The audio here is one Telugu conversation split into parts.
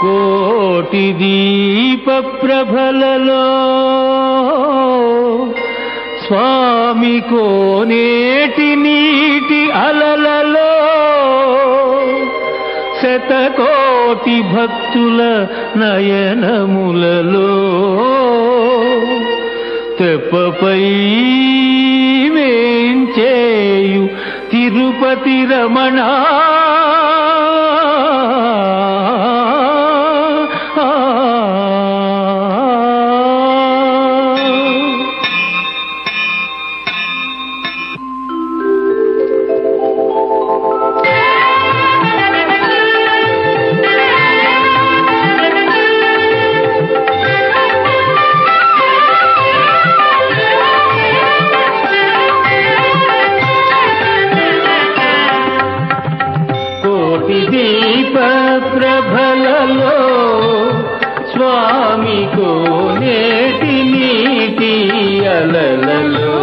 కోటి దీప ప్రభలలో స్వామి కోనేటి నీటి అలలలో శతకోటి భక్తుల నయనములలో తెప్పపై వేంచేయు తిరుపతి రమణ ప్రభలలో స్వామి కోనేటి నీటి అలలలో.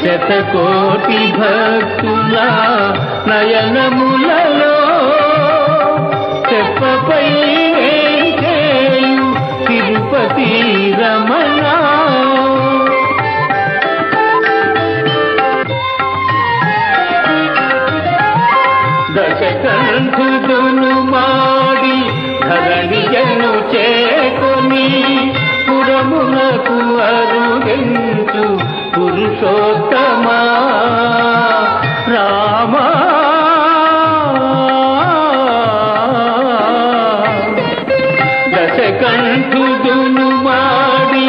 శతకోటి భక్తుల నయనములలో చెప్పపై తిరుపతి రమణ పురుషోత్తమా? రామా? దశకంఠుదును మాడి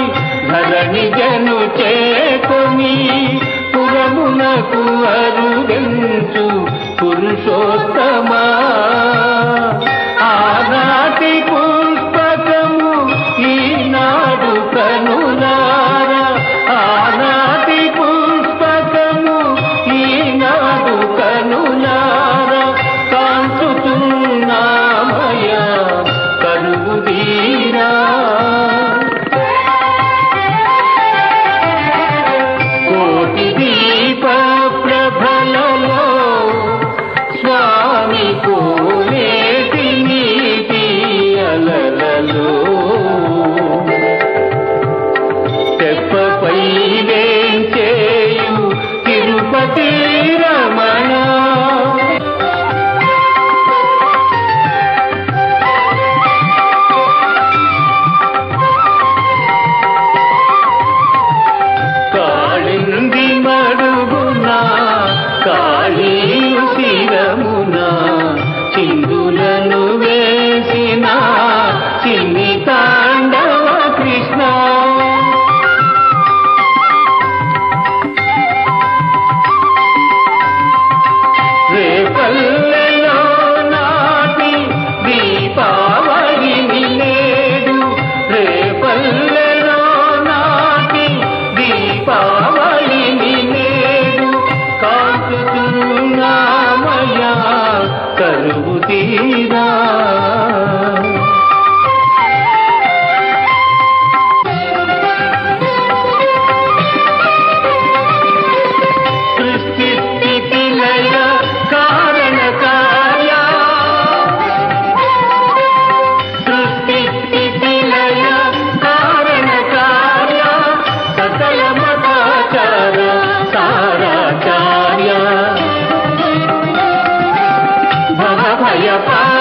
ధరణి జను చేకొని పురమునకు అరుగంచు పురుషోత్తమా? ಯಾ